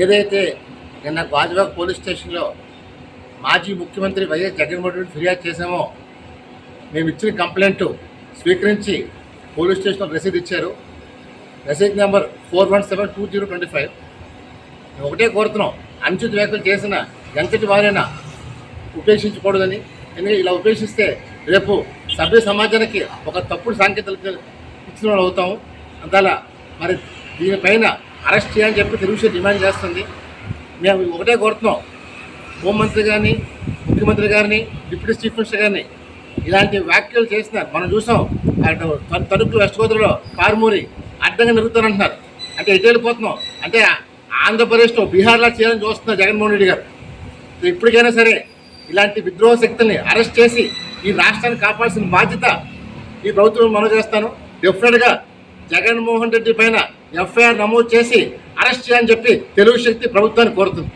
ఏదైతే నిన్న గాజువాక్ పోలీస్ స్టేషన్లో మాజీ ముఖ్యమంత్రి వైఎస్ జగన్మోహన్ రెడ్డి ఫిర్యాదు చేశామో మేము ఇచ్చిన కంప్లైంట్ స్వీకరించి పోలీస్ స్టేషన్లో రసీదు ఇచ్చారు. Rashid number four one seven two zero twenty five. మేము ఒకటే కోరుతున్నాం అనుచిత వ్యాఖ్యలు చేసిన ఎంతటి వారైనా ఉపేక్షించకూడదని. ఎందుకంటే ఇలా ఉపేక్షిస్తే రేపు సభ్య సమాజానికి ఒక తప్పుడు సాంకేతిక ఇచ్చిన వాళ్ళు అవుతాము. అందువల్ల మరి దీనిపైన అరెస్ట్ చేయాలని చెప్పి తెలుగుదేశం డిమాండ్ చేస్తుంది. మేము ఒకటే కోరుతున్నాం. హోంమంత్రి గారిని ముఖ్యమంత్రి గారిని డిప్యూటీ చీఫ్ మినిస్టర్ గారిని ఇలాంటి వ్యాఖ్యలు చేసినారు. మనం చూసాం. అటు తణుకు వెస్ట్ గోదావరిలో కారుమూరి అడ్డంగా నిలుగుతారంటున్నారు అంటే ఎటు వెళ్ళిపోతున్నాం? అంటే ఆంధ్రప్రదేశ్లో బీహార్లో చేయాలని చూస్తున్నారు జగన్మోహన్ రెడ్డి గారు. ఇప్పటికైనా సరే ఇలాంటి విద్రోహ శక్తుల్ని అరెస్ట్ చేసి ఈ రాష్ట్రాన్ని కాపాడాల్సిన బాధ్యత ఈ ప్రభుత్వం మనం చేస్తాను. డెఫినెట్గా జగన్మోహన్ రెడ్డి పైన ఎఫ్ఐఆర్ నమోదు చేసి అరెస్ట్ చేయని చెప్పి తెలుగు శక్తి ప్రభుత్వాన్ని కోరుతుంది.